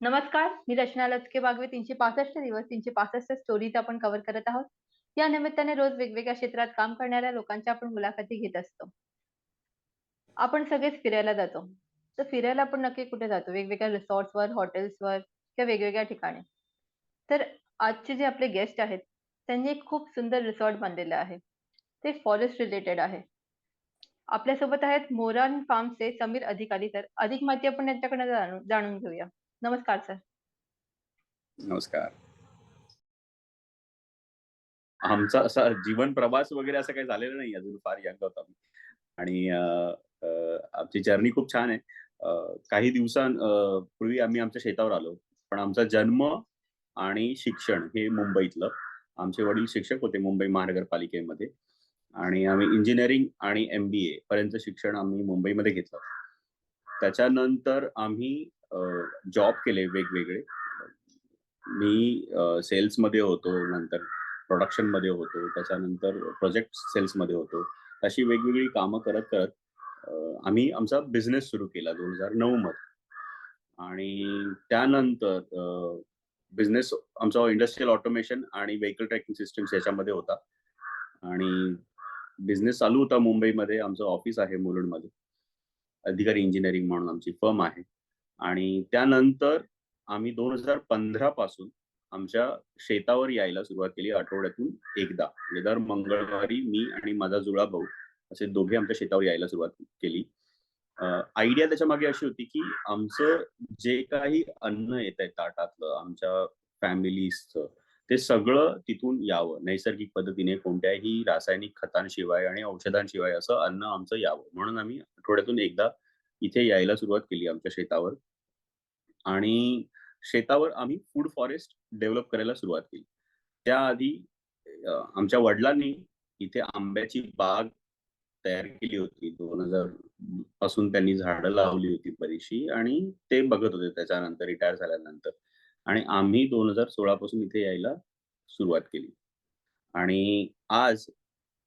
नमस्कार, मी रचना लचके बागवे तीनशे पासष्ट दिवस, तीनशे पासष्ट स्टोरीज आपण कव्हर करत आहोत. या निमित्ताने रोज वेगवेगळ्या क्षेत्रात काम करणाऱ्या लोकांच्या आपण मुलाखती घेत असतो. आपण सगळेच फिरायला जातो. तर फिरायला आपण नक्की कुठे जातो? वेगवेगळ्या रिसॉर्ट्सवर, हॉटेल्सवर किंवा वेगवेगळ्या ठिकाणी. तर आजचे जे आपले गेस्ट आहेत, त्यांनी एक खूप सुंदर रिसॉर्ट बांधलेलं आहे. ते फॉरेस्ट रिलेटेड आहे. आपल्यासोबत आहेत मोरान फार्म्सचे समीर अधिकारी तर अधिक माहिती आपण यांच्याकडनं जाणून जाणून घेऊया. नमस्कार सर. नमस्कार. आमचा असा जीवन प्रवास वगैरे असं काही झालेलं नाही अजून फार यंग आहोत आम्ही. आणि आमची जर्नी खूप छान आहे. काही दिवसांपूर्वी पूर्वी आम्ही आमच्या शेतावर आलो. पण आमचा जन्म आणि शिक्षण हे मुंबईतलं. आमचे वडील शिक्षक होते मुंबई महानगरपालिकेमध्ये आणि आम्ही इंजिनिअरिंग आणि एम-बी-ए पर्यंत शिक्षण आम्ही मुंबईमध्ये घेतलं. त्याच्यानंतर आम्ही जॉब केले वेगवेगळे. मी सेल्समध्ये होतो, नंतर प्रोडक्शनमध्ये होतो, त्याच्यानंतर प्रोजेक्ट सेल्समध्ये होतो. अशी वेगवेगळी कामं करत-करत आम्ही आमचा बिझनेस सुरू केला 2009 मध्ये. आणि त्यानंतर बिझनेस आमचा इंडस्ट्रियल ऑटोमेशन आणि व्हेकल ट्रॅकिंग सिस्टम्स याच्यामध्ये होता. आणि बिझनेस चालू होता मुंबईमध्ये. आमचं ऑफिस आहे मुलुंडमध्ये. अधिकारी इंजिनिअरिंग म्हणून आमची फर्म आहे. आणि त्यानंतर आम्ही 2015 पासून आमच्या शेतावर यायला सुरुवात केली आठवड्यातून एकदा. म्हणजे दर मंगळवारी मी आणि माझा जुळा भाऊ असे दोघे आमच्या शेतावर यायला सुरुवात केली. आयडिया त्याच्यामागे अशी होती, की आमचं जे काही अन्न येतंय ताटातलं आमच्या फॅमिलीजचं, ते सगळं तिथून यावं. नैसर्गिक पद्धतीने कोणत्याही रासायनिक खतांशिवाय आणि औषधांशिवाय असं अन्न आमचं यावं. म्हणून आम्ही आठवड्यातून एकदा इथे यायला सुरुवात केली आमच्या शेतावर. आणि शेतावर आम्ही फूड फॉरेस्ट डेव्हलप करायला सुरुवात केली. त्याआधी आमच्या वडिलांनी इथे आंब्याची बाग तयार केली होती. 2000 पासून त्यांनी झाडं लावली होती बरीचशी आणि ते बघत होते त्याच्यानंतर रिटायर झाल्यानंतर. आणि आम्ही 2016 पासून इथे यायला सुरुवात केली. आणि आज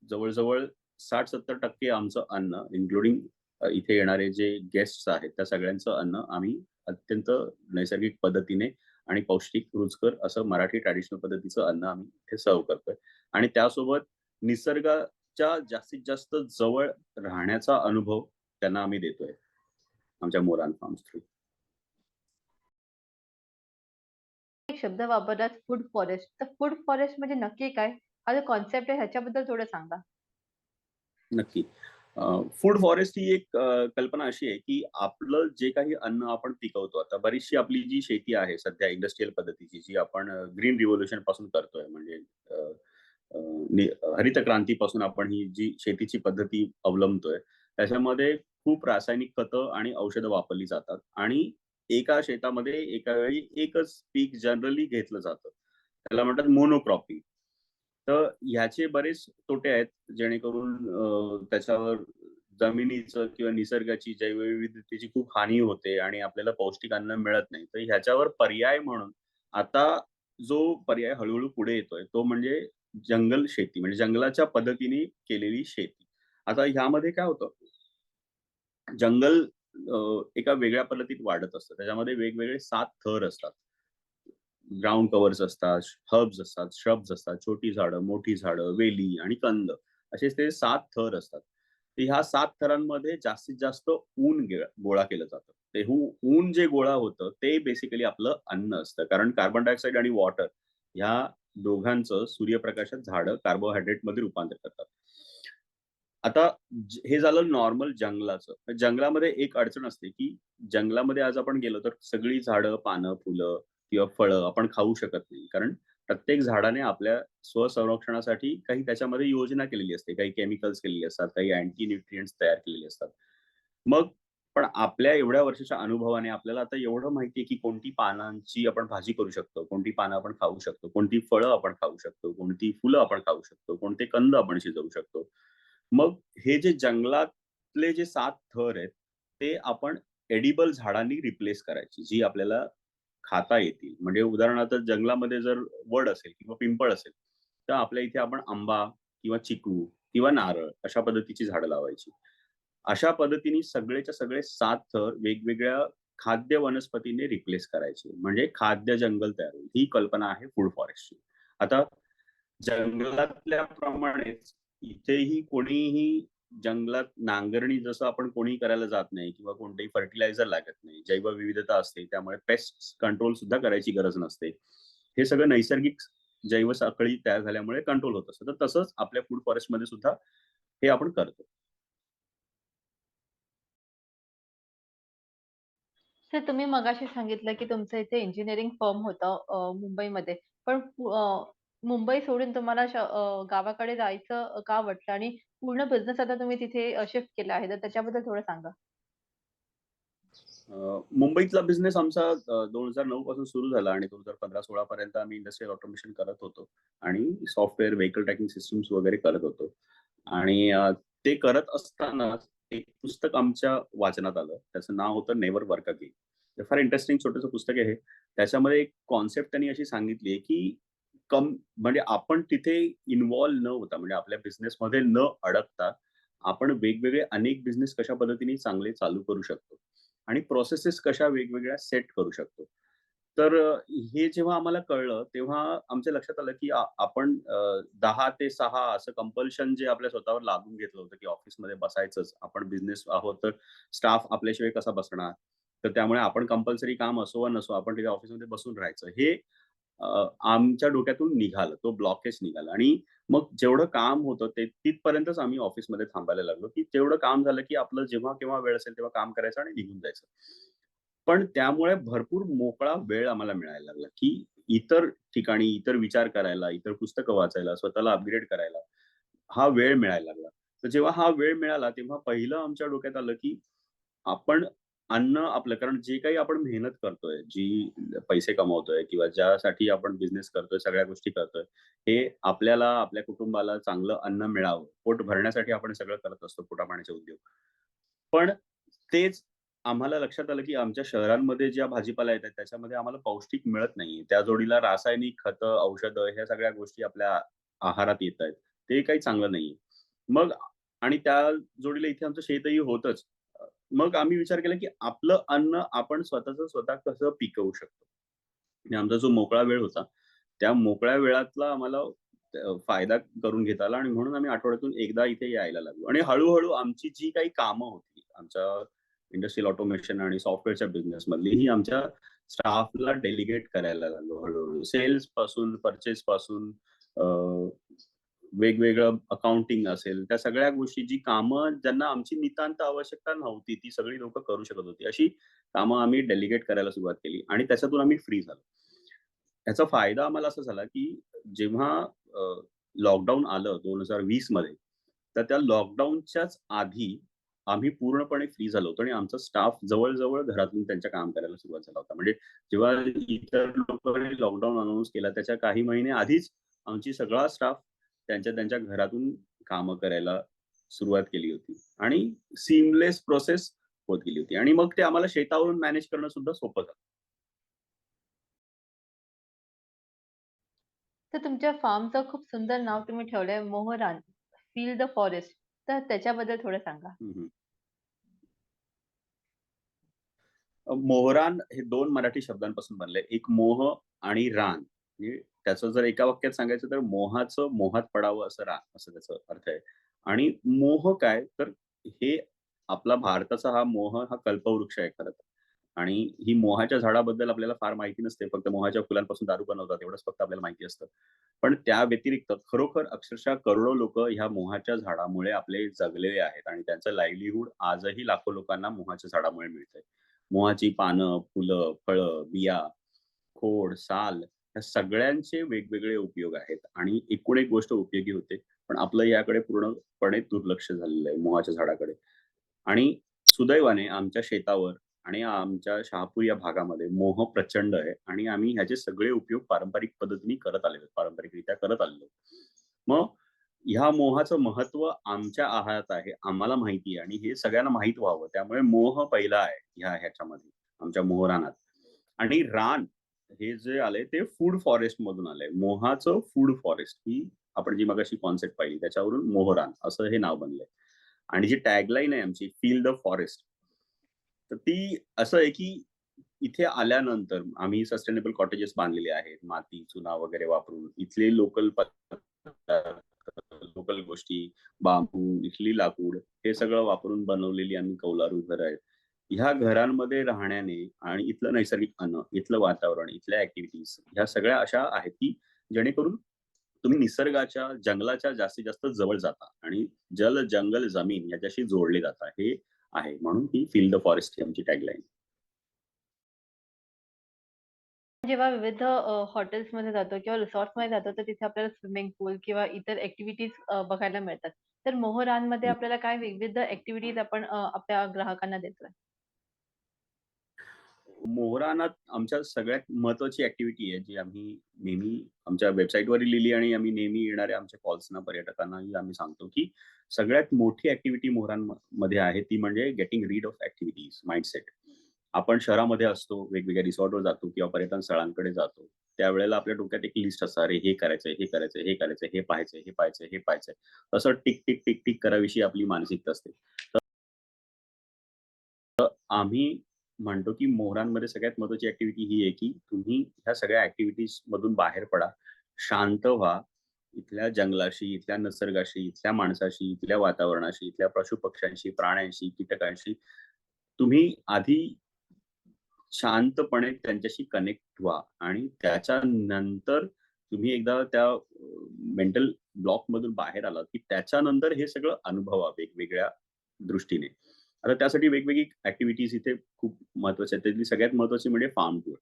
जवळ-जवळ 60-70% आमचं अन्न इन्क्लुडिंग इथे येणारे जे गेस्ट्स आहेत, त्या सगळ्यांचं अन्न आम्ही अत्यंत नैसर्गिक पद्धतीने आणि पौष्टिक, रुचकर असं मराठी ट्रॅडिशनल पद्धतीचं अन्न आम्ही इथे सर्व्ह करतोय. आणि त्यासोबत निसर्गाच्या जास्तीत जास्त जवळ राहण्याचा अनुभव त्यांना आम्ही देतोय. आमच्या मोरान फार्म्स थ्रू. शब्द वापरलात फूड फॉरेस्ट. तर फूड फॉरेस्ट म्हणजे नक्की काय? हा जो कन्सेप्ट आहे ह्याच्याबद्दल थोडं सांगा. नक्की. फूड फॉरेस्ट ही एक कल्पना अशी आहे, की आपलं जे काही अन्न आपण पिकवतो, आता बरीचशी आपली जी शेती आहे सध्या इंडस्ट्रियल पद्धतीची, जी आपण ग्रीन रिव्होल्युशनपासून करतोय म्हणजे हरित क्रांती पासून हरित क्रांतीपासून आपण ही जी शेतीची पद्धती अवलंबतोय, त्याच्यामध्ये खूप रासायनिक खतं आणि औषधं वापरली जातात आणि एका शेतामध्ये एका वेळी एकच पीक जनरली घेतलं जातं. त्याला म्हणतात मोनोक्रॉपिंग. तर ह्याचे बरेच तोटे आहेत, जेणेकरून त्याच्यावर जमिनीचं किंवा निसर्गाची जैवविविधतेची खूप हानी होते आणि आपल्याला पौष्टिक अन्न मिळत नाही. तर ह्याच्यावर पर्याय म्हणून आता जो पर्याय हळूहळू पुढे येतोय, तो म्हणजे जंगल शेती म्हणजे जंगलाच्या पद्धतीने केलेली शेती. आता ह्यामध्ये काय होतं जंगल एका वेगळ्या पद्धतीत वाढत असतं. त्याच्यामध्ये वेगवेगळे सात थर असतात. ग्राउंड कव्हर्स असतात, हर्ब्स असतात, श्रब्स असतात, छोटी झाडं, मोठी झाडं, वेली आणि कंद असे ते सात थर असतात. ह्या सात थरांमध्ये जास्तीत जास्त ऊन गोळा केलं जातं. ते ऊन जे गोळा होतं, ते बेसिकली आपलं अन्न असतं. कारण कार्बन डायऑक्साईड आणि वॉटर ह्या दोघांचं सूर्यप्रकाशात झाडं कार्बोहायड्रेटमध्ये रूपांतर करतात. आता हे झालं नॉर्मल जंगलाचं. जंगलामध्ये एक अडचण असते, की जंगलामध्ये आज आपण गेलो तर सगळी झाडं, पानं, फुलं किंवा फळं आपण खाऊ शकत नाही. कारण प्रत्येक झाडाने आपल्या स्वसंरक्षणासाठी काही त्याच्यामध्ये योजना केलेली असते. काही केमिकल्स केलेली असतात, काही अँटी न्यूट्रियंट्स तयार केलेले असतात. मग पण आपल्या एवढ्या वर्षाच्या अनुभवाने आपल्याला आता एवढं माहिती आहे, की कोणती पानांची आपण भाजी करू शकतो, कोणती पानं आपण खाऊ शकतो, कोणती फळं आपण खाऊ शकतो, कोणती फुलं आपण खाऊ शकतो, कोणते कंद आपण शिजवू शकतो. मग हे जे जंगलातले जे सात थर आहेत, ते आपण एडिबल झाडांनी रिप्लेस करायची, जी आपल्याला खाता येतील. म्हणजे उदाहरणार्थ जंगलामध्ये जर वड असेल किंवा पिंपळ असेल, तर आपल्या इथे आपण आंबा किंवा चिकू किंवा नारळ अशा पद्धतीची झाडं लावायची. अशा पद्धतीने सगळेच्या सगळे सात थर वेगवेगळ्या खाद्य वनस्पतीने रिप्लेस करायचे म्हणजे खाद्य जंगल तयार होईल ही कल्पना आहे फूड फॉरेस्टची आता जंगलातल्या प्रमाणेच इथेही कोणीही जंगलात नांगरणी जसं आपण कोणी करायला जात नाही किंवा कोणतेही फर्टिलायझर लागत नाही जैवविविधता असते त्यामुळे पेस्ट कंट्रोल सुद्धा करायची गरज नसते. हे सगळं नैसर्गिक जैव साखळी तयार झाल्यामुळे कंट्रोल होत असतं. तर तसंच आपल्या फूड फॉरेस्टमध्ये सुद्धा हे आपण करतो. सर तुम्ही मगाशी सांगितलं की तुमचं इथे इंजिनिअरिंग फर्म होतं मुंबईमध्ये. पण मुंबई सोडून तुम्हाला गावाकडे जायचं का वाटलं आणि पूर्ण बिझनेस आता तुम्ही तिथे शिफ्ट केला आहे. तर त्याच्याबद्दल थोडं सांगा. मुंबईतला बिझनेस आमचा दोन हजार नऊ पासून सुरू झाला आणि दोन हजार पंधरा सोळा पर्यंत आम्ही इंडस्ट्रियल ऑटोमेशन करत होतो आणि सॉफ्टवेअर व्हेकल ट्रॅकिंग सिस्टम्स वगैरे करत होतो. आणि ते करत असताना एक पुस्तक आमच्या वाचनात आलं. त्याचं नाव होतं नेवर वर्क अगेन ते फार इंटरेस्टिंग छोटंसं पुस्तक आहे. त्याच्यामध्ये एक कॉन्सेप्ट त्यांनी अशी सांगितली आहे की कम म्हणजे आपण तिथे इन्व्हॉल्व न होता म्हणजे आपल्या बिझनेसमध्ये न अडकता आपण वेगवेगळे अनेक बिझनेस कशा पद्धतीने चांगले चालू करू शकतो आणि प्रोसेसेस कशा वेगवेगळ्या सेट करू शकतो. तर हे जेव्हा आम्हाला कळलं तेव्हा आमच्या लक्षात आलं की आपण दहा ते सहा असं कंपल्शन जे आपल्या स्वतःवर लागून घेतलं होतं की ऑफिसमध्ये बसायचंच आपण बिझनेस आहोत तर स्टाफ आपल्याशिवाय कसा बसणार? तर त्यामुळे आपण कंपल्सरी काम असो वा नसो आपण तिथे ऑफिसमध्ये बसून राहायचं. हे आमच्या डोक्यातून निघालं तो ब्लॉकेज निघाला. आणि मग जेवढं काम होतं ते तिथपर्यंतच आम्ही ऑफिसमध्ये थांबायला लागलो की तेवढं काम झालं की आपलं जेव्हा केव्हा वेळ असेल तेव्हा काम करायचं आणि निघून जायचं. पण त्यामुळे भरपूर मोकळा वेळ आम्हाला मिळायला लागला की इतर ठिकाणी इतर विचार करायला इतर पुस्तकं वाचायला स्वतःला अपग्रेड करायला हा वेळ मिळायला लागला. तर जेव्हा हा वेळ मिळाला तेव्हा पहिलं आमच्या डोक्यात आलं की आपण अन्न आपलं. कारण जे काही आपण मेहनत करतोय जी पैसे कमवतोय किंवा ज्यासाठी आपण बिझनेस करतोय सगळ्या गोष्टी करतोय हे आपल्याला आपल्या कुटुंबाला चांगलं अन्न मिळावं. पोट भरण्यासाठी आपण सगळं करत असतो पोटापाण्याचे उद्योग. पण तेच आम्हाला लक्षात आलं की आमच्या शहरांमध्ये ज्या भाजीपाला येतात त्याच्यामध्ये आम्हाला पौष्टिक मिळत नाही त्या जोडीला रासायनिक खतं औषधं ह्या सगळ्या गोष्टी आपल्या आहारात येत आहेत. ते काही चांगलं नाहीये. मग आणि त्या जोडीला इथे आमचं शेतही होतच. मग आम्ही विचार केला की आपलं अन्न आपण स्वतःच स्वतः कसं पिकवू शकतो? आणि आमचा जो मोकळा वेळ होता त्या मोकळ्या वेळातला आम्हाला फायदा करून घेता आला आणि म्हणून आम्ही आठवड्यातून एकदा इथे यायला लागलो. आणि हळूहळू आमची जी काही कामं होती आमच्या इंडस्ट्रियल ऑटोमेशन आणि सॉफ्टवेअरच्या बिझनेस मधली ही आमच्या स्टाफला डेलिगेट करायला लागलो हळूहळू. सेल्सपासून परचेस पासून वेगवेगळं अकाउंटिंग असेल त्या सगळ्या गोष्टी जी कामं ज्यांना आमची नितांत आवश्यकता नव्हती ती सगळी लोक करू शकत होती. अशी कामं आम्ही डेलिगेट करायला सुरुवात केली आणि त्याच्यातून आम्ही फ्री झालो. त्याचा फायदा आम्हाला असा झाला की जेव्हा लॉकडाऊन आलं दोन हजार वीसमध्ये तर त्या लॉकडाऊनच्याच आधी आम्ही पूर्णपणे फ्री झालो होतो आणि आमचा स्टाफ जवळजवळ घरातून त्यांच्या काम करायला सुरुवात झाला होता. म्हणजे जेव्हा इतर लोकांनी लॉकडाऊन अनाऊन्स केला त्याच्या काही महिने आधीच आमची सगळा स्टाफ त्यांच्या त्यांच्या घरातून कामं करायला सुरुवात केली होती. आणि सीमलेस प्रोसेस होत गेली होती. आणि मग ते आम्हाला शेतावरून मॅनेज करणं सुद्धा सोपं झालं. तर तुमच्या फार्मचं खूप सुंदर नाव तुम्ही ठेवलंय मोहरान फील द फॉरेस्ट तर त्याच्याबद्दल थोडं सांगा. मोहरान हे दोन मराठी शब्दांपासून बनले एक मोह आणि रान. म्हणजे त्याचं जर एका वाक्यात सांगायचं तर मोहाचं मोहात पडावं असं रान असं त्याचा अर्थ आहे. आणि मोह काय? तर हे आपला भारताचा हा मोह हा कल्पवृक्ष आहे खरं तर. आणि ही मोहाच्या झाडाबद्दल आपल्याला फार माहिती नसते. फक्त मोहाच्या फुलांपासून दारू बनवतात एवढंच फक्त आपल्याला माहिती असतं. पण त्या व्यतिरिक्त खरोखर अक्षरशः करोडो लोक ह्या मोहाच्या झाडामुळे आपले जगलेले आहेत आणि त्यांचं लाईव्हलीहूड आजही लाखो लोकांना मोहाच्या झाडामुळे मिळतंय. मोहाची पानं फुलं फळं बिया खोड साल ह्या सगळ्यांचे वेगवेगळे उपयोग आहेत. आणि एकूण एक गोष्ट उपयोगी होते. पण आपलं याकडे पूर्णपणे दुर्लक्ष झालेलं आहे मोहाच्या झाडाकडे. आणि सुदैवाने आमच्या शेतावर आणि आमच्या शहापूर या भागामध्ये मोह प्रचंड आहे. आणि आम्ही ह्याचे सगळे उपयोग पारंपरिक पद्धतीने करत आलेलो पारंपरिकरित्या करत आलेलो मग ह्या मोहाचं महत्त्व आमच्या आहारात आहे आम्हाला माहिती आहे. आणि हे सगळ्यांना माहीत व्हावं. त्यामुळे मोह पहिला आहे ह्या ह्याच्यामध्ये आमच्या मोहरानात. आणि रान हे जे आले ते फूड फॉरेस्ट मधून आलंय. मोहाचं फूड फॉरेस्ट ही आपण जी मगाशी कॉन्सेप्ट पाहिली त्याच्यावरून मोहरान असं हे नाव बनलंय. आणि जी टॅगलाईन आहे आमची फील द फॉरेस्ट तर ती असं आहे की इथे आल्यानंतर आम्ही सस्टेनेबल कॉटेजेस बांधलेले आहेत माती चुना वगैरे वापरून. इथले लोकल लोकल गोष्टी बांबू इथली लाकूड हे सगळं वापरून बनवलेली आम्ही कौलारू घर आहेत. ह्या घरांमध्ये राहण्याने आणि इथलं नैसर्गिक अन्न इथलं वातावरण इथल्या ऍक्टिव्हिटीज ह्या सगळ्या अशा आहेत की जेणेकरून तुम्ही निसर्गाच्या जंगलाच्या जास्तीत जास्त जवळ जाता आणि जल जंगल जमीन याच्याशी जोडले जाता हे आहे म्हणून ही फील द फॉरेस्ट ही आमची टॅगलाईन जेव्हा विविध हॉटेल्समध्ये जातो किंवा रिसॉर्ट्समध्ये जातो तर तिथे आपल्याला स्विमिंग पूल किंवा इतर ऍक्टिव्हिटीज बघायला मिळतात. तर मोहरांमध्ये हं. आपल्याला काय विविध ऍक्टिव्हिटीज आपण आपल्या ग्राहकांना देतोय? मोहरानात आमच्या सगळ्यात महत्वाची ऍक्टिव्हिटी आहे जी आम्ही नेहमी आमच्या वेबसाईटवर लिहिली आणि आम्ही नेहमी येणाऱ्या आमच्या कॉल्सना पर्यटकांनाही आम्ही सांगतो की सगळ्यात मोठी ऍक्टिव्हिटी मोहरांमध्ये आहे ती म्हणजे getting rid of activities mindset आपण शहरामध्ये असतो वेगवेगळ्या रिसॉर्टवर जातो किंवा पर्यटन स्थळांकडे जातो त्यावेळेला आपल्या डोक्यात एक लिस्ट असतं अरे हे करायचंय हे करायचंय हे करायचंय हे पाहायचंय हे पाहायचंय हे पाहायचंय. तसं टिक टिक टिक टिक कराविषयी आपली मानसिकता असते. तर आम्ही म्हणतो की मोहरांमध्ये सगळ्यात महत्वाची ऍक्टिव्हिटी ही आहे की तुम्ही ह्या सगळ्या ऍक्टिव्हिटीज मधून बाहेर पडा. शांत व्हा. इथल्या जंगलाशी इथल्या निसर्गाशी इथल्या माणसाशी इथल्या वातावरणाशी इथल्या पशु पक्ष्यांशी प्राण्यांशी कीटकांशी तुम्ही आधी शांतपणे त्यांच्याशी कनेक्ट व्हा आणि त्याच्यानंतर तुम्ही एकदा त्या मेंटल ब्लॉक मधून बाहेर आलात की त्याच्यानंतर हे सगळं अनुभवा वेगवेगळ्या दृष्टीने. आता त्यासाठी वेगवेगळी ऍक्टिव्हिटीज इथे खूप महत्त्वाच्या आहेत. त्यातली सगळ्यात महत्वाची म्हणजे फार्म टूर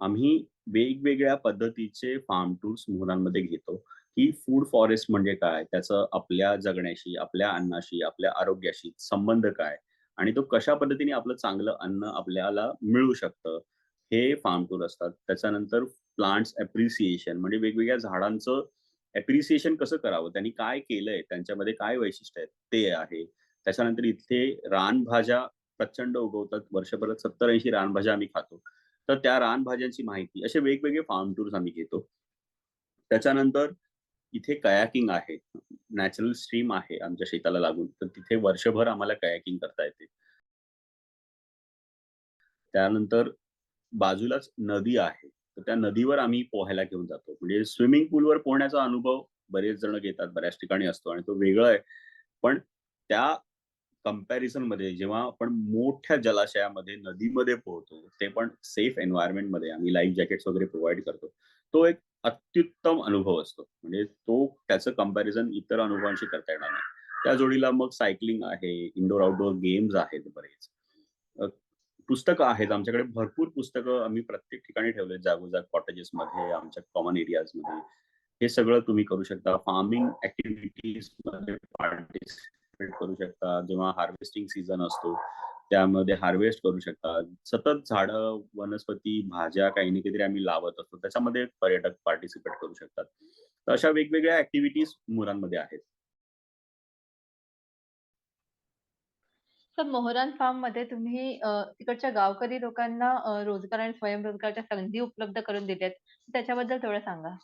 आम्ही वेगवेगळ्या पद्धतीचे फार्म टूर्स मुलांमध्ये घेतो. की फूड फॉरेस्ट म्हणजे काय? त्याचं आपल्या जगण्याशी आपल्या अन्नाशी आपल्या आरोग्याशी संबंध काय? आणि तो कशा पद्धतीने आपलं चांगलं अन्न आपल्याला मिळू शकतं? हे फार्म टूर असतात. त्याच्यानंतर प्लांट्स अप्रिसिएशन म्हणजे वेगवेगळ्या झाडांचं अप्रिसिएशन कसं करावं? त्यांनी काय केलंय? त्यांच्यामध्ये काय वैशिष्ट्य आहेत? ते आहे. त्याच्यानंतर इथे रानभाज्या प्रचंड उगवतात. वर्षभरात सत्तर ऐंशी रानभाज्या आम्ही खातो. तर त्या रानभाज्यांची माहिती असे वेगवेगळे फार्म टूर्स आम्ही घेतो. त्याच्यानंतर इथे कयाकिंग आहे. नॅचरल स्ट्रीम आहे आमच्या शेताला लागून. तर तिथे वर्षभर आम्हाला कयाकिंग करता येते. त्यानंतर बाजूलाच नदी आहे. तर त्या नदीवर आम्ही पोहायला घेऊन जातो. म्हणजे स्विमिंग पूलवर पोहण्याचा अनुभव बरेच जण घेतात. बऱ्याच ठिकाणी असतो आणि तो वेगळा आहे. पण त्या कंपॅरिझनमध्ये जेव्हा आपण मोठ्या जलाशयामध्ये नदीमध्ये पोहतो ते पण सेफ एन्व्हायरमेंटमध्ये आम्ही लाईफ जॅकेट्स वगैरे प्रोव्हाइड करतो. तो एक अत्युत्तम अनुभव असतो. म्हणजे तो त्याचं कंपॅरिझन इतर अनुभवांशी करता येणार नाही. त्या जोडीला मग सायकलिंग आहे इंडोर आउटडोर गेम्स आहेत बरेच. पुस्तकं आहेत. आमच्याकडे भरपूर पुस्तकं आम्ही प्रत्येक ठिकाणी ठेवले जागोजाग कॉटेजेस मध्ये आमच्या कॉमन एरियाजमध्ये. हे सगळं तुम्ही करू शकता. फार्मिंग ऍक्टिव्हिटीजमध्ये पार्टिसिपेट करू शकता जेव्हा हार्वेस्टिंग सीझन असतो त्यामध्ये हार्वेस्ट करू शकता सतत झाडं वनस्पती भाज्या काही ना काहीतरी आम्ही लावत असतो त्याच्यामध्ये पर्यटक पार्टिसिपेट करू शकतात तर अशा वेगवेगळ्या ऍक्टिव्हिटीज मुलांमध्ये आहेत तर मोहरान फार्ममध्ये तुम्ही तिकडच्या गावकरी लोकांना रोजगार आणि स्वयंरोजगारच्या संधी उपलब्ध करून दिल्यात. त्याच्याबद्दल थोडं सांगा?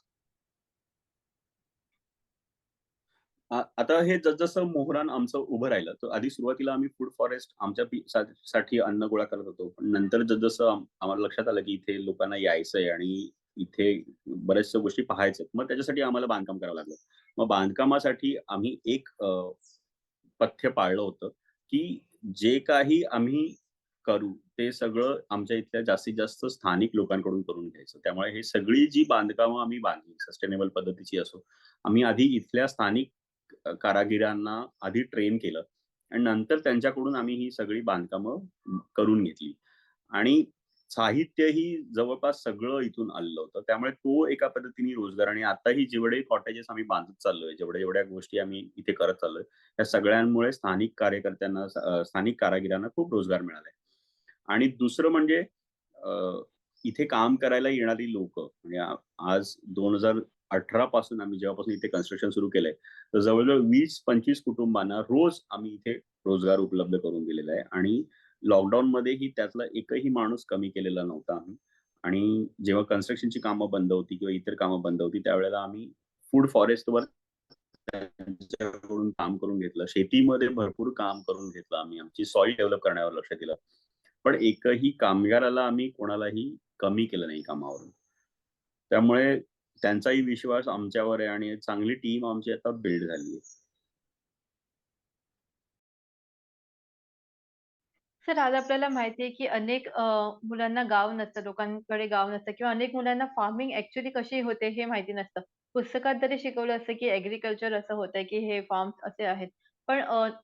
आता हे जसजसं मोहरान आमचं उभं राहिलं तर आधी सुरुवातीला आम्ही फूड फॉरेस्ट आमच्या साठी अन्न गोळा करत होतो. पण नंतर जसजसं आम्हाला लक्षात आलं की इथे लोकांना यायचंय आणि इथे बऱ्याचशा गोष्टी पाहायच्या मग त्याच्यासाठी आम्हाला बांधकाम करावं लागलं. मग बांधकामासाठी आम्ही एक पथ्य पाळलं होतं की जे काही आम्ही करू ते सगळं आमच्या इथल्या जास्तीत जास्त स्थानिक लोकांकडून करून घ्यायचं. त्यामुळे हे सगळी जी बांधकामं आम्ही बांधली सस्टेनेबल पद्धतीची असो आम्ही आधी इथल्या स्थानिक कारागिरांना आधी ट्रेन केलं आणि नंतर त्यांच्याकडून आम्ही ही सगळी बांधकामं करून घेतली. आणि साहित्यही जवळपास सगळं इथून आलेलं होतं. त्यामुळे तो एका पद्धतीने रोजगार आणि आताही जेवढे कॉटेजेस आम्ही बांधत चाललोय जेवढ्या जेवढ्या गोष्टी आम्ही इथे करत चाललोय त्या सगळ्यांमुळे स्थानिक कार्यकर्त्यांना स्थानिक कारागिरांना खूप रोजगार मिळालाय. आणि दुसरं म्हणजे इथे काम करायला येणारी लोक म्हणजे आज दोन हजार अठरा पासून आम्ही जेव्हापासून इथे कन्स्ट्रक्शन सुरू केलंय तर जवळजवळ वीस पंचवीस कुटुंबांना रोज आम्ही इथे रोजगार उपलब्ध करून दिलेला आहे. आणि लॉकडाऊन मध्येही त्यातला एकही माणूस कमी केलेला नव्हता आम्ही. आणि जेव्हा कन्स्ट्रक्शनची कामं बंद होती किंवा इतर कामं बंद होती त्यावेळेला आम्ही फूड फॉरेस्टवर त्यांच्याकडून काम करून घेतलं. शेतीमध्ये भरपूर काम करून घेतलं आम्ही. आमची सॉइल डेव्हलप करण्यावर लक्ष दिलं. पण एकही कामगाराला आम्ही कोणालाही कमी केलं नाही कामावरून. त्यामुळे त्यांचाही विश्वास आमच्यावर आहे आणि चांगली टीम आमची आता बिल्ड झाली आहे. सर आज आपल्याला माहिती आहे, की अनेक मुलांना गाव नसतं, लोकांकडे गाव नसतं किंवा अनेक मुलांना फार्मिंग ऍक्च्युअली कशी होते हे माहिती नसतं. पुस्तकात जरी शिकवलं असतं, की ॲग्रीकल्चर असं होतंय, की हे फार्म्स असे आहेत. पण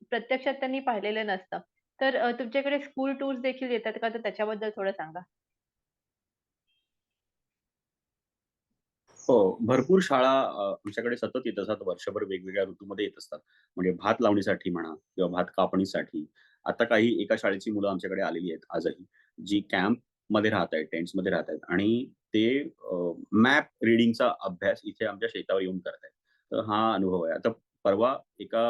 प्रत्यक्षात त्यांनी पाहिलेलं नसतं. तर तुमच्याकडे स्कूल टूर्स देखील येतात का? तर त्याच्याबद्दल थोडं सांगा. हो, भरपूर शाळा अ, आमच्याकडे सतत येत असतात. वर्षभर वेगवेगळ्या ऋतूमध्ये येत असतात. म्हणजे भात लावणीसाठी म्हणा किंवा भात कापणीसाठी. आता काही एका शाळेची मुलं आमच्याकडे आलेली आहेत आजही, जी कॅम्पमध्ये राहत आहेत, टेंट्समध्ये राहत आहेत आणि ते मॅप रीडिंगचा अभ्यास इथे आमच्या शेतावर येऊन करतायत. तर हा अनुभव आहे. आता परवा एका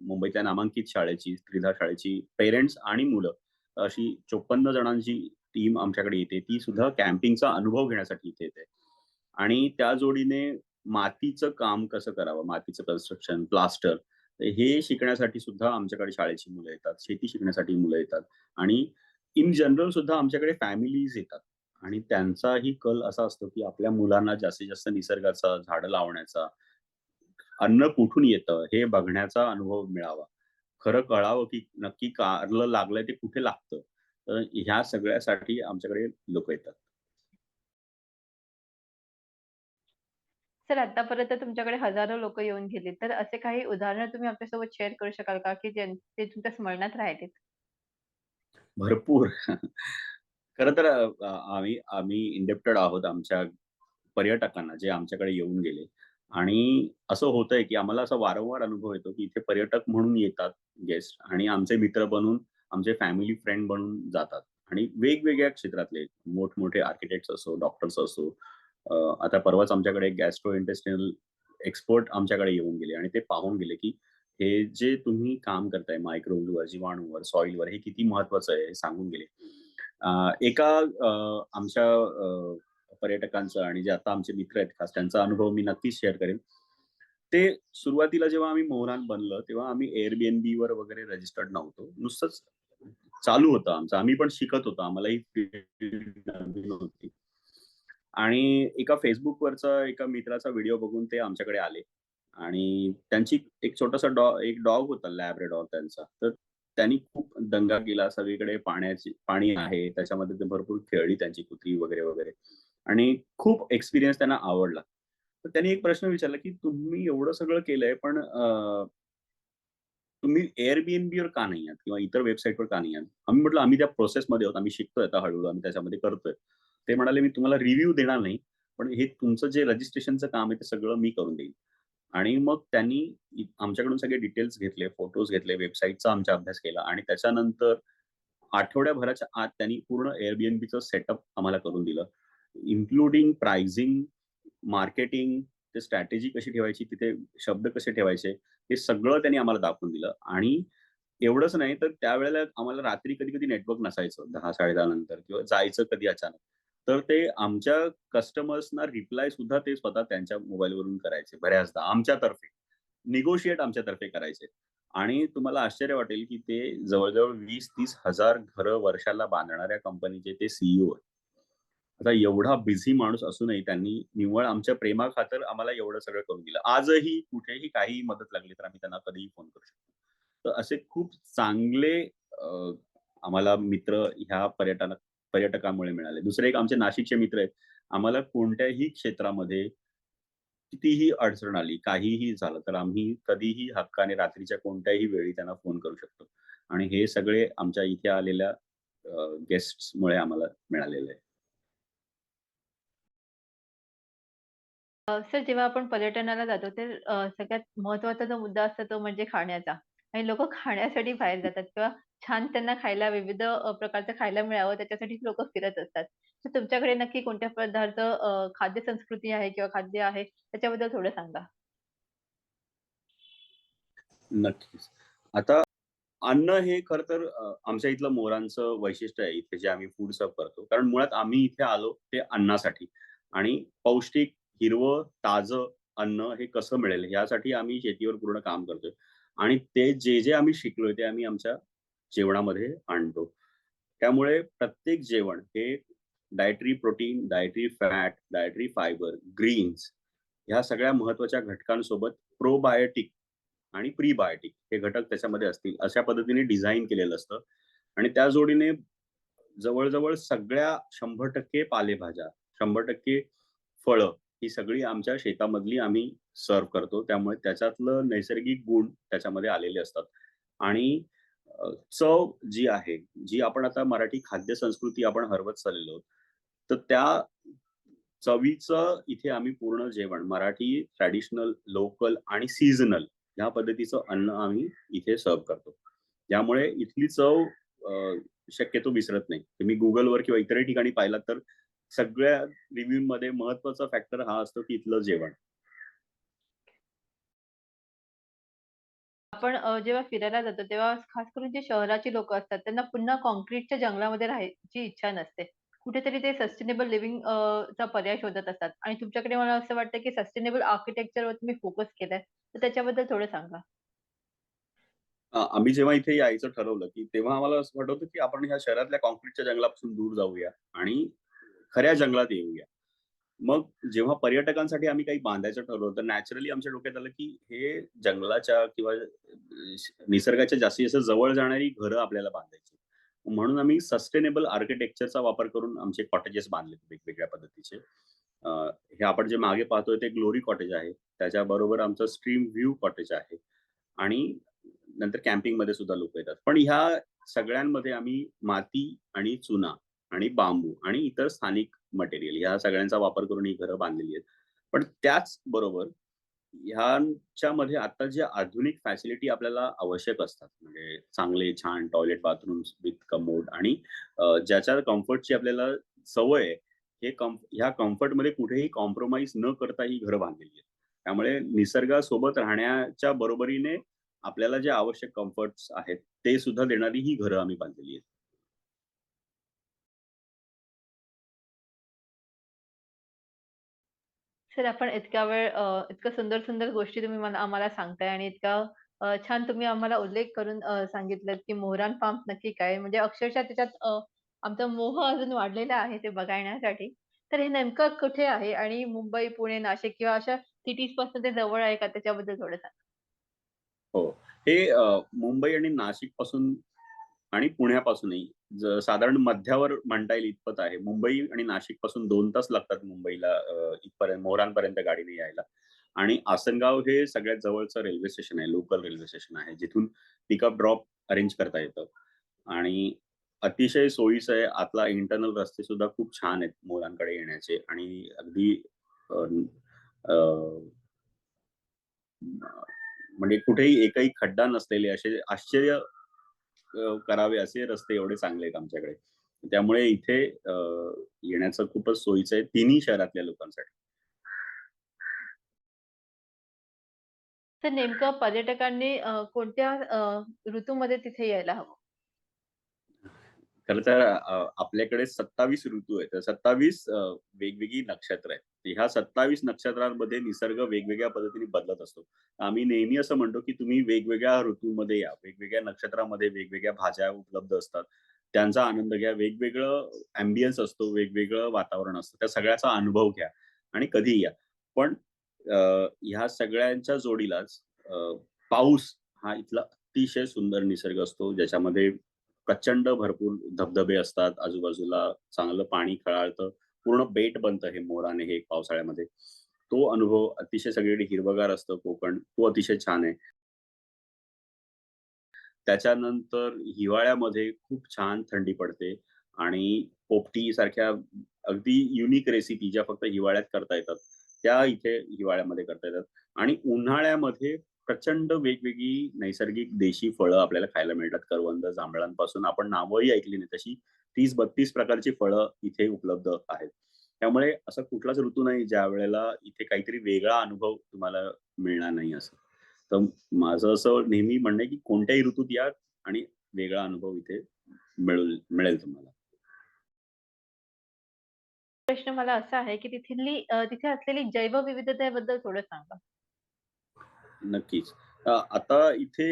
मुंबईतल्या नामांकित शाळेची, स्त्रीधा शाळेची पेरेंट्स आणि मुलं अशी 54 जणांची टीम आमच्याकडे येते. ती सुद्धा कॅम्पिंगचा अनुभव घेण्यासाठी इथे येते. आणि त्या जोडीने मातीचं काम कसं करावं, मातीचं कन्स्ट्रक्शन, प्लास्टर हे शिकण्यासाठी सुद्धा आमच्याकडे शाळेची मुलं येतात. शेती शिकण्यासाठी मुलं येतात आणि इन जनरल सुद्धा आमच्याकडे फॅमिलीज येतात आणि त्यांचाही कल असा असतो, की आपल्या मुलांना जास्तीत जास्त निसर्गाचा, झाडं लावण्याचा, अन्न कुठून येतं हे बघण्याचा अनुभव मिळावा. खरं कळावं, की नक्की कारलं लागलंय ते कुठे लागतं. तर ह्या सगळ्यासाठी आमच्याकडे लोक येतात. सर आतापर्यंत तुमच्याकडे हजारो लोकं येऊन गेली. तर असे काही उदाहरणं तुम्ही आमच्यासोबत शेअर करू शकाल का, की ज्यां ते तुमच्या स्मरणात राहिलेत? भरपूर. खरं तर अ, आम्ही आम्ही इंडेप्टेड आहोत आमच्या पर्यटकांना जे आमच्याकडे येऊन गेले आणि असं होतंय, की आम्हाला असा वारंवार अनुभव येतो, की इथे पर्यटक म्हणून येतात गेस्ट आणि आमचे मित्र बनून, आमचे फॅमिली फ्रेंड बनून जातात आणि वेगवेगळ्या क्षेत्रातले मोठमोठे आर्किटेक्ट्स असो, डॉक्टर्स असो. आता परवाच आमच्याकडे एक गॅस्ट्रोइंटेस्टिनल एक्सपर्ट आमच्याकडे येऊन गेले आणि ते पाहून गेले, की हे जे तुम्ही काम करताय मायक्रोवर जीवाणूवर, सॉइलवर हे किती महत्वाचं आहे हे सांगून गेले. एका आमच्या पर्यटकांचा पर्यटकांचं आणि जे आता आमचे मित्र आहेत खास त्यांचा अनुभव मी नक्कीच शेअर करेन. ते सुरुवातीला जेव्हा आम्ही मोहरान बनलं, तेव्हा आम्ही Airbnbवर वगैरे रजिस्टर्ड नव्हतो. नुसतंच चालू होतं आमचं. आम्ही पण शिकत होतो. आम्हालाही ही होती. आणि एका Facebookवरचा एका मित्राचा व्हिडिओ बघून ते आमच्याकडे आले आणि त्यांची एक छोटासा डॉग एक डॉग होता लॅब्राडॉर त्यांचा. तर त्यांनी खूप दंगा केला. सगळीकडे पाण्याची पाणी आहे. त्याच्यामध्ये ते भरपूर खेळली त्यांची कुत्री वगैरे, वगैरे आणि खूप एक्सपिरियन्स त्यांना आवडला. तर त्यांनी एक प्रश्न विचारला, की "तुम्ही एवढं सगळं केलंय पण अ" "तुम्ही Airbnbवर का नाही आहात किंवा इतर वेबसाईटवर का नाही आहात?" आम्ही म्हटलं, "आम्ही त्या प्रोसेसमध्ये आहोत. आम्ही शिकतोय आता हळू आम्ही त्याच्यामध्ये करतोय." ते म्हणाले, "मी तुम्हाला रिव्ह्यू देणार नाही, पण हे तुमचं जे रजिस्ट्रेशनचं काम आहे ते सगळं मी करून देईन." आणि मग त्यांनी आमच्याकडून सगळे डिटेल्स घेतले, फोटोज घेतले, वेबसाईटचा आमचा अभ्यास केला आणि त्याच्यानंतर आठवड्याभराच्या आत त्यांनी पूर्ण एअरबीएनबीचं सेटअप आम्हाला करून दिलं. इन्क्लुडिंग प्राइसिंग, मार्केटिंग, ते स्ट्रॅटेजी कशी ठेवायची, तिथे शब्द कसे ठेवायचे, हे सगळं त्यांनी आम्हाला दाखवून दिलं आणि एवढंच नाही तर त्यावेळेला आम्हाला रात्री कधी-कधी नेटवर्क नसायचं दहा साडे दहा नंतर किंवा जायचं कधी अचानक. तर ते आमच्या कस्टमर्सना रिप्लाय सुद्धा ते स्वतः त्यांच्या मोबाईलवरून करायचे बऱ्याचदा आमच्यातर्फे. निगोशिएट आमच्यातर्फे करायचे आणि तुम्हाला आश्चर्य वाटेल, की ते जवळ-जवळ 20-30 हजार घरं वर्षाला बांधणाऱ्या कंपनीचे ते सीईओ आहेत. आता एवढा बिझी माणूस असूनही त्यांनी निव्वळ आमच्या प्रेमाखातर आम्हाला एवढं सगळं करून दिलं. आजही कुठेही काहीही मदत लागली तर आम्ही त्यांना कधीही फोन करू शकतो. तर असे खूप चांगले आम्हाला मित्र ह्या पर्यटना पर्यटकामुळे मिळाले. दुसरे एक आमचे नाशिकचे मित्र आहेत. आम्हाला कोणत्याही क्षेत्रामध्ये कितीही अडचण आली, काहीही झालं, तर आम्ही कधीही हक्काने रात्रीच्या कोणत्याही वेळी त्यांना फोन करू शकतो. आणि हे सगळे आमच्या इथे आलेल्या गेस्टमुळे आम्हाला मिळालेलं आहे. सर जेव्हा आपण पर्यटनाला जातो तर सगळ्यात महत्त्वाचा जो मुद्दा असतो तो म्हणजे खाण्याचा आणि लोकं खाण्यासाठी बाहेर जातात किंवा छान त्यांना खायला विविध अ, प्रकारचं खायला मिळावं त्याच्यासाठी लोकं फिरत असतात. तर तुमच्याकडे नक्की कोणत्या पदार्थ अ, खाद्य संस्कृती आहे किंवा खाद्य आहे त्याच्याबद्दल थोडं सांगा? नक्कीच. आता अन्न हे खरं तर अ, आमच्या इथलं मोरांचं वैशिष्ट्य आहे. इथे जे आम्ही फूड सर्व्ह करतो. कारण मुळात आम्ही इथे आलो ते अन्नासाठी आणि पौष्टिक, हिरवं, ताजं अन्न हे कसं मिळेल यासाठी आम्ही शेतीवर पूर्ण काम करतोय आणि ते जे-जे आम्ही शिकलोय ते आम्ही आमच्या जेवणामध्ये आणतो. त्यामुळे प्रत्येक जेवण हे dietary protein, dietary fat, dietary fibre, greens ह्या सगळ्या महत्त्वाच्या घटकांसोबत प्रोबायोटिक आणि प्रीबायोटिक हे घटक त्याच्यामध्ये असतील अशा पद्धतीने डिझाईन केलेलं असतं आणि त्या जोडीने जवळजवळ सगळ्या 100% पालेभाज्या, 100% फळं ही सगळी आमच्या शेतामधली आम्ही सर्व्ह करतो. त्यामुळे त्याच्यातलं नैसर्गिक गुण त्याच्यामध्ये आलेले असतात आणि चव जी आहे, जी आपण आता मराठी खाद्य संस्कृती आपण हरवत चाललेलो आहोत. तर त्या चवीचं इथे आम्ही पूर्ण जेवण मराठी ट्रॅडिशनल, लोकल आणि सीझनल ह्या पद्धतीचं अन्न आम्ही इथे सर्व करतो. त्यामुळे इथली चव शक्यतो विसरत नाही. तुम्ही गुगलवर किंवा इतरही ठिकाणी पाहिलात तर सगळ्या रिव्ह्यूमध्ये महत्त्वाचा फॅक्टर हा असतो की इथलं जेवण. आपण अ, जेव्हा फिरायला जातो तेव्हा खास करून जे शहराची लोकं असतात त्यांना पुन्हा काँक्रीटच्या जंगलामध्ये राहायची इच्छा नसते. कुठेतरी ते सस्टेनेबल लिव्हिंग अ, चा पर्याय शोधत असतात आणि तुमच्याकडे मला असं वाटतं की सस्टेनेबल आर्किटेक्चरवर तुम्ही फोकस केलाय. तर त्याच्याबद्दल थोडं सांगा? अ, आम्ही जेव्हा इथे यायचं ठरवलं, की तेव्हा आम्हाला असं वाटत होतं, की आपण ह्या शहरातल्या काँक्रीटच्या जंगलापासून दूर जाऊया आणि खऱ्या जंगलात येऊया. मग जेव्हा पर्यटकांसाठी आम्ही काही बांधायचं ठरवलं, तर नॅचरली आमच्या डोक्यात आलं, की हे जंगलाच्या किंवा निसर्गाच्या जास्तीत जास्त जवळ जाणारी घरं आपल्याला बांधायची. म्हणून आम्ही सस्टेनेबल आर्किटेक्चरचा वापर करून आमचे कॉटेजेस बांधले वेगवेगळ्या पद्धतीचे. हे आपण जे मागे पाहतोय ते ग्लोरी कॉटेज आहे. त्याच्याबरोबर आमचं स्ट्रीम व्ह्यू कॉटेज आहे आणि नंतर कॅम्पिंगमध्ये सुद्धा लोक येतात. पण ह्या सगळ्यांमध्ये आम्ही माती आणि चुना आणि बांबू आणि इतर स्थानिक मटेरियल ह्या सगळ्यांचा वापर करून ही घरं बांधलेली आहेत. पण ह्यांच्या मध्ये आता जे आधुनिक फॅसिलिटी आपल्याला आवश्यक असतात, म्हणजे चांगले छान टॉयलेट, बाथरूम विथ कमोड आणि ज्याच्या कम्फर्टची आपल्याला सवय आहे, हे ह्या ह्या कम्फर्टमध्ये कुठेही कॉम्प्रोमाइज न करता ही घरं बांधलेली आहेत. त्यामुळे निसर्गासोबत राहण्याच्या बरोबरीने आपल्याला जे आवश्यक कम्फर्ट्स आहेत, ते सुद्धा देणारी ही घरं आम्ही बांधलेली आहेत. सर आपण इतका वेळ अ, इतकं सुंदर-सुंदर गोष्टी तुम्ही मला आम्हाला सांगताय आणि इतका अ, छान तुम्ही आम्हाला उल्लेख करून अ, की मोहरान फार्म्स नक्की काय? म्हणजे अक्षरशः त्याच्यात अ, आमचा मोह अजून वाढलेला आहे ते बघण्यासाठी. तर हे नेमकं कुठे आहे? आणि मुंबई, पुणे, नाशिक किंवा अशा सिटीजपासून ते जवळ आहे का? त्याच्याबद्दल थोडं सांगा? हो. हे अ, मुंबई आणि नाशिकपासून आणि पुण्यापासूनही साधारण मध्यावर म्हणता येईल इतपत आहे. मुंबई आणि नाशिकपासून दोन तास लागतात मुंबईला इथपर्यंत मोरांपर्यंत गाडीने यायला आणि आसनगाव हे सगळ्यात जवळचं रेल्वे स्टेशन आहे, लोकल रेल्वे स्टेशन आहे, जिथून पिकअप ड्रॉप अरेंज करता येतं आणि अतिशय सोयीचं आहे. आतला इंटरनल रस्ते सुद्धा खूप छान आहेत मोरांकडे येण्याचे आणि अगदी म्हणजे कुठेही एकही खड्डा नसलेले असे आश्चर्य करावे असे रस्ते एवढे चांगले आहेत आमच्याकडे. त्यामुळे इथे येण्याचं खूपच सोयीचं आहे तिन्ही शहरातल्या लोकांसाठी. तर नेमकं पर्यटकांनी कोणत्या ऋतूमध्ये तिथे यायला हवं? खर तर आपल्याकडे 27 ऋतू आहेत. तर 27 अ, वेगवेगळी नक्षत्र आहेत. ह्या 27 नक्षत्रांमध्ये निसर्ग वेगवेगळ्या पद्धतीने बदलत असतो. आम्ही नेहमी असं म्हणतो, की तुम्ही वेगवेगळ्या ऋतूमध्ये या. वेगवेगळ्या नक्षत्रामध्ये वेगवेगळ्या भाज्या उपलब्ध असतात. त्यांचा आनंद घ्या. वेगवेगळं अँबियन्स असतो, वेगवेगळं वातावरण असतं. त्या सगळ्याचा अनुभव घ्या आणि कधीही या. पण ह्या सगळ्यांच्या जोडीलाच पाऊस हा इथला अतिशय सुंदर निसर्ग असतो, ज्याच्यामध्ये प्रचंड भरपूर धबधबे असतात. आजूबाजूला चांगलं पाणी खळाळतं. पूर्ण बेट बनतं हे मोराने हे पावसाळ्यामध्ये. तो अनुभव अतिशय सगळीकडे हिरवगार असतं कोकण. तो अतिशय छान आहे. त्याच्यानंतर हिवाळ्यामध्ये खूप छान थंडी पडते आणि पोपटी सारख्या अगदी युनिक रेसिपी ज्या फक्त हिवाळ्यात करता येतात, त्या इथे हिवाळ्यामध्ये करता येतात आणि उन्हाळ्यामध्ये प्रचंड वेगवेगळी नैसर्गिक देशी फळं आपल्याला खायला मिळतात. करवंद, जांभळांपासून आपण नावही ऐकली नाही तशी तीस बत्तीस प्रकारची फळं इथे उपलब्ध आहेत. त्यामुळे असा कुठलाच ऋतू नाही ज्या वेळेला इथे काहीतरी वेगळा अनुभव तुम्हाला मिळणार नाही असं. तर माझं असं नेहमी म्हणणं आहे, की कोणत्याही ऋतूत या आणि वेगळा अनुभव इथे मिळेल मिळेल तुम्हाला. प्रश्न मला असा आहे, की तिथली तिथे असलेली जैवविविधतेबद्दल थोडं सांगा? नक्कीच. आता इथे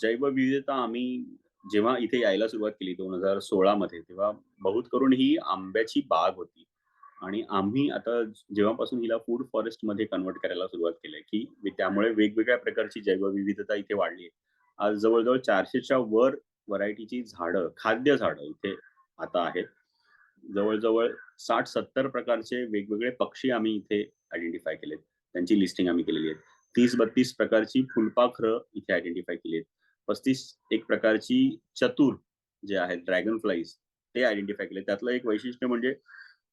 जैवविविधता आम्ही जेव्हा इथे यायला सुरुवात केली 2016 मध्ये तेव्हा बहुत करून ही आंब्याची बाग होती आणि आम्ही आता जेव्हापासून हिला फूड फॉरेस्टमध्ये कन्व्हर्ट करायला सुरुवात केली की त्यामुळे वेगवेगळ्या प्रकारची जैवविविधता इथे वाढली आहे. आज जवळ-जवळ 400च्या वर व्हरायटीची झाडं, खाद्य झाडं इथे आता आहेत. जवळ-जवळ 60-70 प्रकारचे वेगवेगळे पक्षी आम्ही इथे आयडेंटिफाय केलेत. त्यांची लिस्टिंग आम्ही केलेली आहे. 30-32 प्रकारची फुलपाखरं इथे आयडेंटिफाय केली आहेत. 35 एक प्रकारची चतुर जे आहेत ड्रॅगन फ्लाईज ते आयडेंटिफाय केले. त्यातलं एक वैशिष्ट्य म्हणजे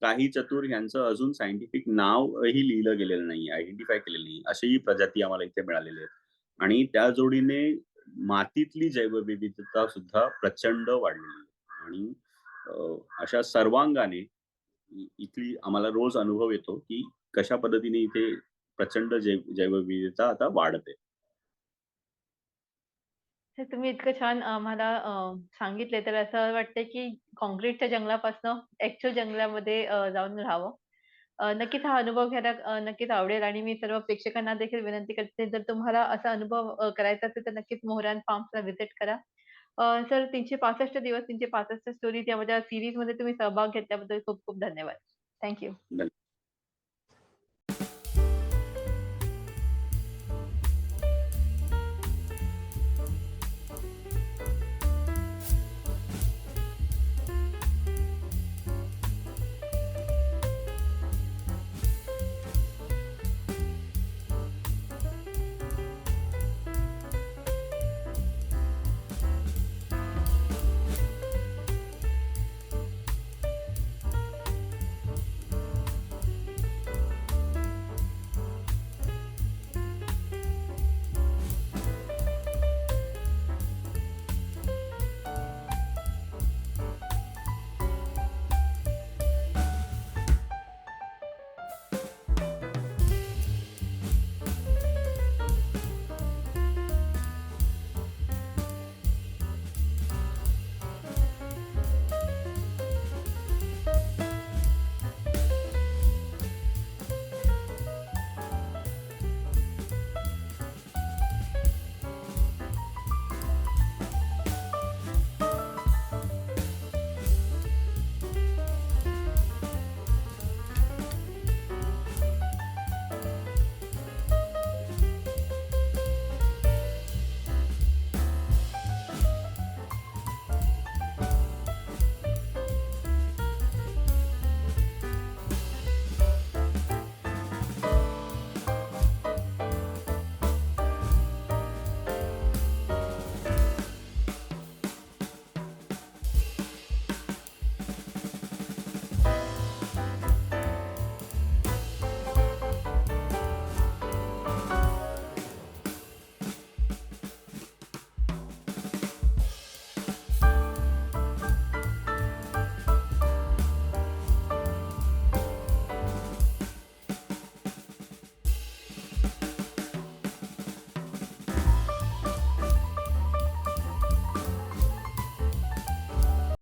काही चतुर यांचं अजून सायंटिफिक नावही लिहिलं गेलेलं नाही, आयडेंटिफाय केलेलं नाही. अशीही प्रजाती आम्हाला इथे मिळालेली आहेत. आणि त्या जोडीने मातीतली जैवविविधता सुद्धा प्रचंड वाढलेली आहे. आणि अशा सर्वांगाने इथली आम्हाला रोज अनुभव येतो, की कशा पद्धतीने इथे प्रचंड जैव जैवविविधता आता वाढत तुम्ही इतकं छान आम्हाला सांगितले तर असं वाटतंय की काँक्रीटच्या जंगलापासनं ॲक्चुअल जंगलामध्ये जाऊन राहावं. नक्कीच हा अनुभव घ्यायला नक्कीच आवडेल आणि मी सर्व प्रेक्षकांना देखील विनंती करते जर तुम्हाला असा अनुभव करायचा असेल तर नक्कीच मोहरान फार्म्सला व्हिजिट करा. सर 365 दिवस 365 स्टोरीज या माझ्या सीरीजमध्ये तुम्ही सहभाग घेतल्याबद्दल खूप खूप धन्यवाद. Thank you. धन्यवाद.